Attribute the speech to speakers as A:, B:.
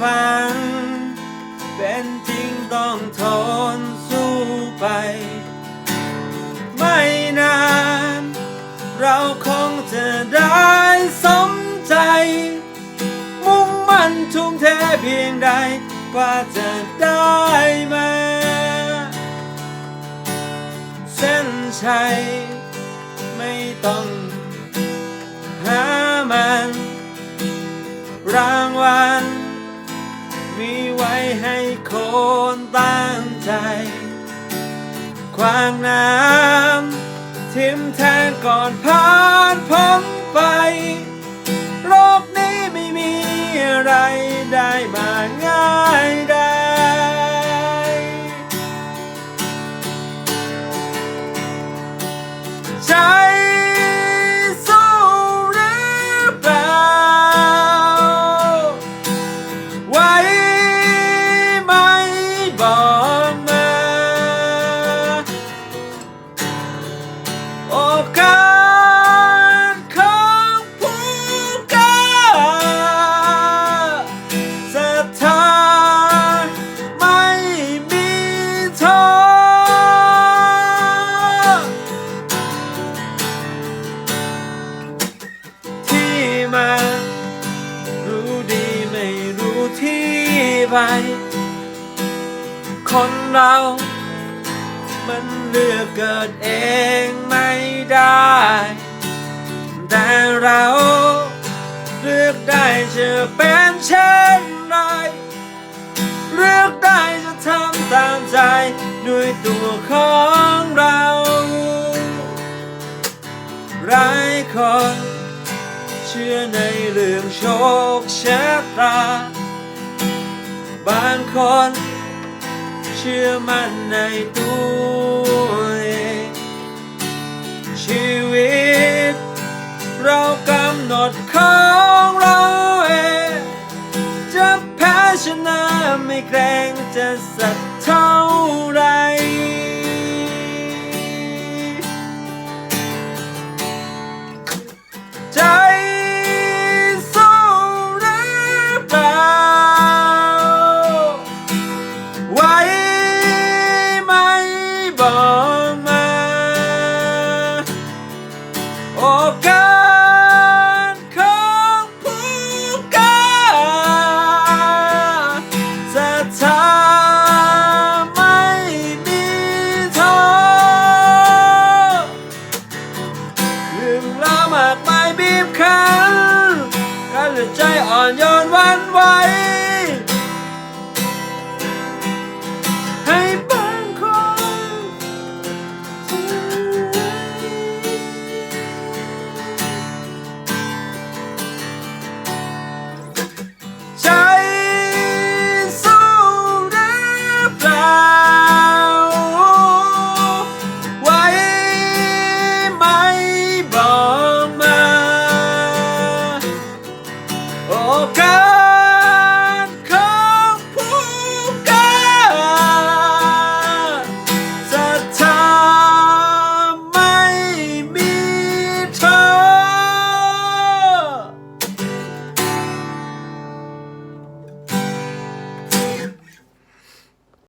A: ฝัน เป็นจริงต้องทนสู้ไป ไม่นาน เราคงจะได้สมใจ มุ่งมั่นทุ่มเทเพียงใดว่าจะได้มาเส้นชัยไม่ต้องหามันรัก ควางน้ำทิมแทนก่อนผ่านพ้น ไปคนเรา มันเลือกเกิดเองไม่ได้ แต่เราเลือกได้จะเป็นเช่นไร เลือกได้จะทำตามใจด้วยตัวของเราหลายคน เชื่อในเรื่องโชคชะตา บางคน เชื่อมั่นในตัวเอง ชีวิต เรากำหนดของเราเองจะแพ้ชนะไม่แกรงจะสักเท่าไร